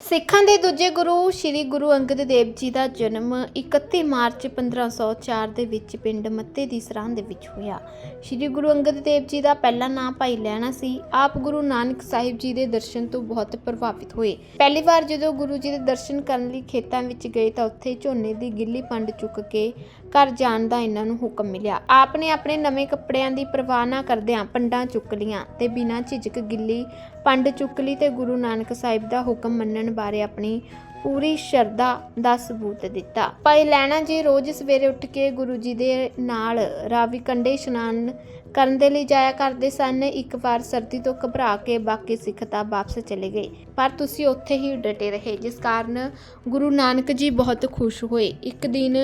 ਸਿੱਖਾਂ ਦੇ ਦੂਜੇ ਗੁਰੂ ਸ੍ਰੀ ਗੁਰੂ ਅੰਗਦ ਦੇਵ ਜੀ ਦਾ ਜਨਮ 31 ਮਾਰਚ 1504 ਦੇ ਵਿੱਚ ਪਿੰਡ ਮੱਤੇ ਦੀ ਸਰਾਂ ਦੇ ਵਿੱਚ ਹੋਇਆ। ਸ੍ਰੀ ਗੁਰੂ ਅੰਗਦ ਦੇਵ ਜੀ ਦਾ ਪਹਿਲਾ ਨਾਮ ਭਾਈ ਲੈਣਾ ਸੀ। ਆਪ ਗੁਰੂ ਨਾਨਕ ਸਾਹਿਬ ਜੀ ਦੇ ਦਰਸ਼ਨ ਤੋਂ ਬਹੁਤ ਪ੍ਰਭਾਵਿਤ ਹੋਏ। ਪਹਿਲੀ ਵਾਰ ਜਦੋਂ ਗੁਰੂ ਜੀ ਦੇ ਦਰਸ਼ਨ ਕਰਨ ਲਈ ਖੇਤਾਂ ਵਿੱਚ ਗਏ ਤਾਂ ਉੱਥੇ ਝੋਨੇ ਦੀ ਗਿੱਲੀ ਪੰਡ ਚੁੱਕ ਕੇ ਘਰ ਜਾਣ ਦਾ ਇਹਨਾਂ ਨੂੰ ਹੁਕਮ ਮਿਲਿਆ। ਆਪ ਨੇ ਆਪਣੇ ਨਵੇਂ ਕੱਪੜਿਆਂ ਦੀ ਪਰਵਾਹ ਨਾ ਕਰਦਿਆਂ ਪੰਡਾਂ ਚੁੱਕ ਲੀਆਂ ਤੇ ਬਿਨਾਂ ਝਿਜਕ ਗਿੱਲੀ ਪੰਡ ਚੁੱਕ ਲਈ ਤੇ ਗੁਰੂ ਨਾਨਕ ਸਾਹਿਬ ਦਾ ਹੁਕਮ ਮੰਨਣ ਬਾਰੇ ਆਪਣੀ ਪੂਰੀ ਸ਼ਰਧਾ ਦਾ ਸਬੂਤ ਦਿੱਤਾ। ਭਾਈ ਲੈਣਾ ਜੀ ਰੋਜ਼ ਸਵੇਰੇ ਉੱਠ ਕੇ ਗੁਰੂ ਜੀ ਦੇ ਨਾਲ ਰਾਵੀ ਕੰਡੇ ਇਸ਼ਨਾਨ ਕਰਨ ਦੇ ਲਈ ਜਾਇਆ ਕਰਦੇ ਸਨ। ਇੱਕ ਵਾਰ ਸਰਦੀ ਤੋਂ ਘਬਰਾ ਕੇ ਬਾਕੀ ਸਿੱਖ ਤਾਂ ਵਾਪਸ ਚਲੇ ਗਏ। ਪਰ ਤੁਸੀਂ ਉੱਥੇ ਹੀ ਡਟੇ ਰਹੇ, ਜਿਸ ਕਾਰਨ ਗੁਰੂ ਨਾਨਕ ਜੀ ਬਹੁਤ ਖੁਸ਼ ਹੋਏ। ਇੱਕ ਦਿਨ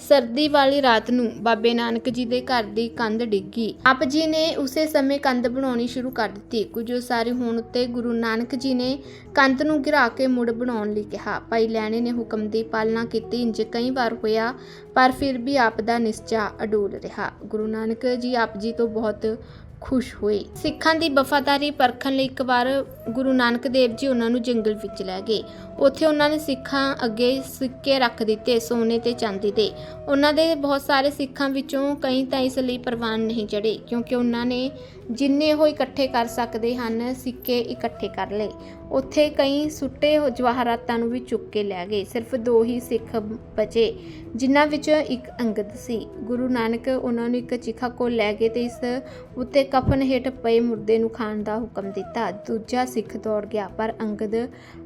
ਸਰਦੀ ਵਾਲੀ ਰਾਤ ਨੂੰ ਬਾਬੇ ਨਾਨਕ ਜੀ ਦੇ ਘਰ ਦੀ ਕੰਧ ਡਿੱਗੀ। ਆਪ ਜੀ ਨੇ ਉਸੇ ਸਮੇਂ ਕੰਧ ਬਣਾਉਣੀ ਸ਼ੁਰੂ ਕਰ ਦਿੱਤੀ। ਕੁਝ ਉਸਾਰੀ ਹੋਣ ਉੱਤੇ ਗੁਰੂ ਨਾਨਕ ਜੀ ਨੇ ਕੰਧ ਨੂੰ ਘਿਰਾ ਕੇ ਮੁੜ ਬਣਾਉਣ ਲਈ ਕਿਹਾ। ਭਾਈ ਲੈਣੇ ਨੇ ਹੁਕਮ ਦੀ ਪਾਲਣਾ ਕੀਤੀ, ਇੰਜ ਕਈ ਵਾਰ ਹੋਇਆ, ਪਰ ਫਿਰ ਵੀ ਆਪ ਦਾ ਨਿਸ਼ਚਾ ਅਡੋਲ ਰਿਹਾ। ਗੁਰੂ ਨਾਨਕ ਜੀ ਆਪ ਜੀ ਤੋਂ ਬਹੁਤ ਖੁਸ਼ ਹੋਏ। ਸਿੱਖਾਂ ਦੀ ਵਫਾਦਾਰੀ ਪਰਖਣ ਲਈ ਇੱਕ ਵਾਰ ਗੁਰੂ ਨਾਨਕ ਦੇਵ ਜੀ ਉਹਨਾਂ ਨੂੰ ਜੰਗਲ ਵਿੱਚ ਲੈ ਗਏ। ਉੱਥੇ ਉਹਨਾਂ ਨੇ ਸਿੱਖਾਂ ਅੱਗੇ ਸਿੱਕੇ ਰੱਖ ਦਿੱਤੇ, ਸੋਨੇ ਤੇ ਚਾਂਦੀ ਦੇ। ਉਹਨਾਂ ਦੇ ਬਹੁਤ ਸਾਰੇ ਸਿੱਖਾਂ ਵਿੱਚੋਂ ਕਈ ਤਾਂ ਇਸ ਲਈ ਪ੍ਰਵਾਨ ਨਹੀਂ ਚੜੇ ਕਿਉਂਕਿ ਉਹਨਾਂ ਨੇ ਜਿੰਨੇ ਉਹ ਇਕੱਠੇ ਕਰ ਸਕਦੇ ਹਨ, ਸਿੱਕੇ ਇਕੱਠੇ ਕਰ ਲਏ। ਉੱਥੇ ਕਈ ਸੁੱਟੇ ਜਵਾਹਰਾਤਾਂ ਨੂੰ ਵੀ ਚੁੱਕ ਕੇ ਲੈ ਗਏ। ਸਿਰਫ ਦੋ ਹੀ ਸਿੱਖ ਬਚੇ, ਜਿਨ੍ਹਾਂ ਵਿੱਚ ਇੱਕ ਅੰਗਦ ਸੀ। ਗੁਰੂ ਨਾਨਕ ਉਹਨਾਂ ਨੂੰ ਇੱਕ ਚਿਖਾ ਕੋਲ ਲੈ ਗਏ ਤੇ ਇਸ ਉੱਤੇ ਕਫਨ ਹੇਠ ਪਏ ਮੁਰਦੇ ਨੂੰ ਖਾਣ ਦਾ ਹੁਕਮ ਦਿੱਤਾ। ਦੂਜਾ ਸਿੱਖ ਦੌੜ ਗਿਆ, ਪਰ ਅੰਗਦ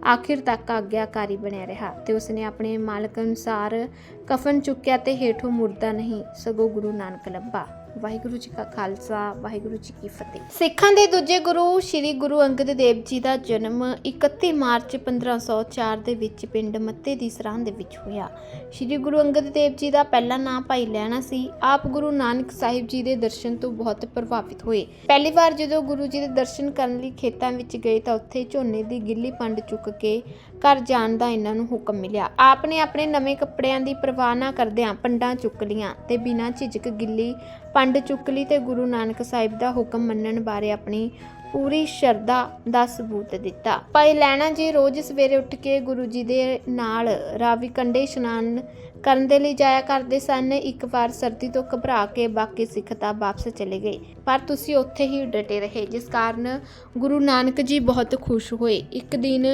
ਆਖਿਰ ਤੱਕ ਆਗਿਆਕਾਰੀ ਬਣਿਆ ਰਿਹਾ ਤੇ ਉਸਨੇ ਆਪਣੇ ਮਾਲਕ ਅਨੁਸਾਰ ਕਫਨ ਚੁੱਕਿਆ ਤੇ ਹੇਠੋਂ ਮੁਰਦਾ ਨਹੀਂ, ਸਗੋਂ ਗੁਰੂ ਨਾਨਕ ਲੱਭਾ। ਵਾਹਿਗੁਰੂ ਜੀ ਕਾ ਖਾਲਸਾ, ਵਾਹਿਗੁਰੂ ਜੀ ਕੀ ਫਤਿਹ। ਸਿੱਖਾਂ ਦੇ ਦੂਜੇ ਗੁਰੂ ਸ੍ਰੀ ਗੁਰੂ ਅੰਗਦ ਦੇਵ ਜੀ ਦਾ ਜਨਮ 31 ਮਾਰਚ 1504 ਦੇ ਵਿੱਚ ਪਿੰਡ ਮੱਤੇ ਦੀ ਸਰਾਂ ਦੇ ਵਿੱਚ ਹੋਇਆ। ਸ੍ਰੀ ਗੁਰੂ ਅੰਗਦ ਦੇਵ ਜੀ ਦਾ ਪਹਿਲਾ ਨਾਮ ਭਾਈ ਲੈਣਾ ਸੀ। ਆਪ ਗੁਰੂ ਨਾਨਕ ਸਾਹਿਬ ਜੀ ਦੇ ਦਰਸ਼ਨ ਤੋਂ ਬਹੁਤ ਪ੍ਰਭਾਵਿਤ ਹੋਏ। ਪਹਿਲੀ ਵਾਰ ਜਦੋਂ ਗੁਰੂ ਜੀ ਦੇ ਦਰਸ਼ਨ ਕਰਨ ਲਈ ਖੇਤਾਂ ਵਿੱਚ ਗਏ ਤਾਂ ਉੱਥੇ ਝੋਨੇ ਦੀ ਗਿੱਲੀ ਪੰਡ ਚੁੱਕ ਕੇ ਘਰ ਜਾਣ ਦਾ ਇਹਨਾਂ ਨੂੰ ਹੁਕਮ ਮਿਲਿਆ। ਆਪ ਨੇ ਆਪਣੇ ਨਵੇਂ ਕੱਪੜਿਆਂ ਦੀ ਪਰਵਾਹ ਨਾ ਕਰਦਿਆਂ ਪੰਡਾਂ ਚੁੱਕ ਲੀਆਂ ਤੇ ਬਿਨਾਂ ਝਿਜਕ ਗਿੱਲੀ ਪੰਡ ਚੁੱਕ ਲਈ ਤੇ ਗੁਰੂ ਨਾਨਕ ਸਾਹਿਬ ਦਾ ਹੁਕਮ ਮੰਨਣ ਬਾਰੇ ਆਪਣੀ ਪੂਰੀ ਸ਼ਰਧਾ ਦਾ ਸਬੂਤ ਦਿੱਤਾ। ਭਾਈ ਲੈਣਾ ਜੀ ਰੋਜ਼ ਸਵੇਰੇ ਉੱਠ ਕੇ ਗੁਰੂ ਜੀ ਦੇ ਨਾਲ ਰਾਵੀ ਕੰਡੇ ਇਸ਼ਨਾਨ ਕਰਨ ਦੇ ਲਈ ਜਾਇਆ ਕਰਦੇ ਸਨ। ਇੱਕ ਵਾਰ ਸਰਦੀ ਤੋਂ ਘਬਰਾ ਕੇ ਬਾਕੀ ਸਿੱਖ ਤਾਂ ਵਾਪਸ ਚਲੇ ਗਏ। ਪਰ ਤੁਸੀਂ ਉੱਥੇ ਹੀ ਡਟੇ ਰਹੇ, ਜਿਸ ਕਾਰਨ ਗੁਰੂ ਨਾਨਕ ਜੀ ਬਹੁਤ ਖੁਸ਼ ਹੋਏ। ਇੱਕ ਦਿਨ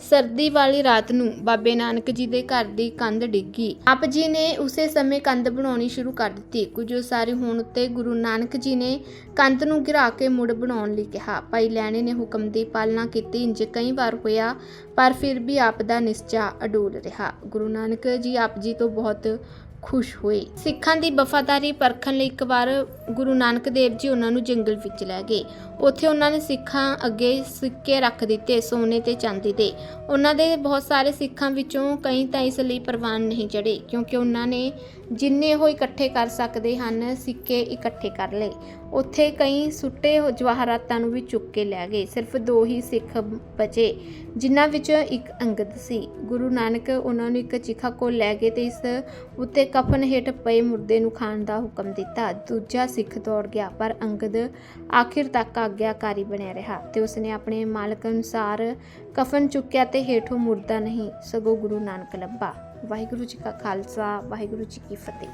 ਸਰਦੀ ਵਾਲੀ ਰਾਤ ਨੂੰ ਬਾਬੇ ਨਾਨਕ ਜੀ ਦੇ ਘਰ ਦੀ ਕੰਧ ਡਿੱਗੀ। ਆਪ ਜੀ ਨੇ ਉਸੇ ਸਮੇਂ ਕੰਧ ਬਣਾਉਣੀ ਸ਼ੁਰੂ ਕਰ ਦਿੱਤੀ। ਕੁਝ ਉਸਾਰੀ ਹੋਣ ਉੱਤੇ ਗੁਰੂ ਨਾਨਕ ਜੀ ਨੇ ਕੰਧ ਨੂੰ ਗਿਰਾ ਕੇ ਮੁੜ ਬਣਾਉਣ ਲਈ ਕਿਹਾ। ਭਾਈ ਲੈਣੇ ਨੇ ਹੁਕਮ ਦੀ ਪਾਲਣਾ ਕੀਤੀ, ਇੰਜ ਕਈ ਵਾਰ ਹੋਇਆ, ਪਰ ਫਿਰ ਵੀ ਆਪ ਦਾ ਨਿਸ਼ਚਾ ਅਡੋਲ ਰਿਹਾ। ਗੁਰੂ ਨਾਨਕ ਜੀ ਆਪ ਜੀ ਤੋਂ ਬਹੁਤ ਖੁਸ਼ ਹੋਏ। ਸਿੱਖਾਂ ਦੀ ਵਫਾਦਾਰੀ ਪਰਖਣ ਲਈ ਇੱਕ ਵਾਰ ਗੁਰੂ ਨਾਨਕ ਦੇਵ ਜੀ ਉਹਨਾਂ ਨੂੰ ਜੰਗਲ ਵਿੱਚ ਲੈ ਗਏ। ਉੱਥੇ ਉਹਨਾਂ ਨੇ ਸਿੱਖਾਂ ਅੱਗੇ ਸਿੱਕੇ ਰੱਖ ਦਿੱਤੇ, ਸੋਨੇ ਤੇ ਚਾਂਦੀ ਦੇ। ਉਹਨਾਂ ਦੇ ਬਹੁਤ ਸਾਰੇ ਸਿੱਖਾਂ ਵਿੱਚੋਂ ਕਈ ਤਾਂ ਇਸ ਲਈ ਪ੍ਰਵਾਨ ਨਹੀਂ ਚੜੇ ਕਿਉਂਕਿ ਉਹਨਾਂ ਨੇ ਜਿੰਨੇ ਉਹ ਇਕੱਠੇ ਕਰ ਸਕਦੇ ਹਨ, ਸਿੱਕੇ ਇਕੱਠੇ ਕਰ ਲਏ। ਉੱਥੇ ਕਈ ਸੁੱਟੇ ਜਵਾਹਰਾਤਾਂ ਨੂੰ ਵੀ ਚੁੱਕ ਕੇ ਲੈ ਗਏ। ਸਿਰਫ ਦੋ ਹੀ ਸਿੱਖ ਬਚੇ, ਜਿਨ੍ਹਾਂ ਵਿੱਚੋਂ ਇੱਕ ਅੰਗਦ ਸੀ। ਗੁਰੂ ਨਾਨਕ ਉਹਨਾਂ ਨੂੰ ਇੱਕ ਚਿਖਾ ਕੋਲ ਲੈ ਗਏ ਤੇ ਇਸ ਉੱਤੇ ਕਫਨ ਹੇਠ ਪਏ ਮੁਰਦੇ ਨੂੰ ਖਾਣ ਦਾ ਹੁਕਮ ਦਿੱਤਾ। ਦੂਜਾ ਸਿੱਖ ਦੌੜ ਗਿਆ, ਪਰ ਅੰਗਦ ਆਖਿਰ ਤੱਕ ਆਗਿਆਕਾਰੀ ਬਣਿਆ ਰਿਹਾ ਤੇ ਉਸਨੇ ਆਪਣੇ ਮਾਲਕ ਅਨੁਸਾਰ ਕਫਨ ਚੁੱਕਿਆ ਤੇ ਹੇਠੋਂ ਮੁਰਦਾ ਨਹੀਂ, ਸਗੋਂ ਗੁਰੂ ਨਾਨਕ ਲੱਭਾ। ਵਾਹਿਗੁਰੂ ਜੀ ਕਾ ਖਾਲਸਾ, ਵਾਹਿਗੁਰੂ ਜੀ ਕੀ ਫਤਿਹ।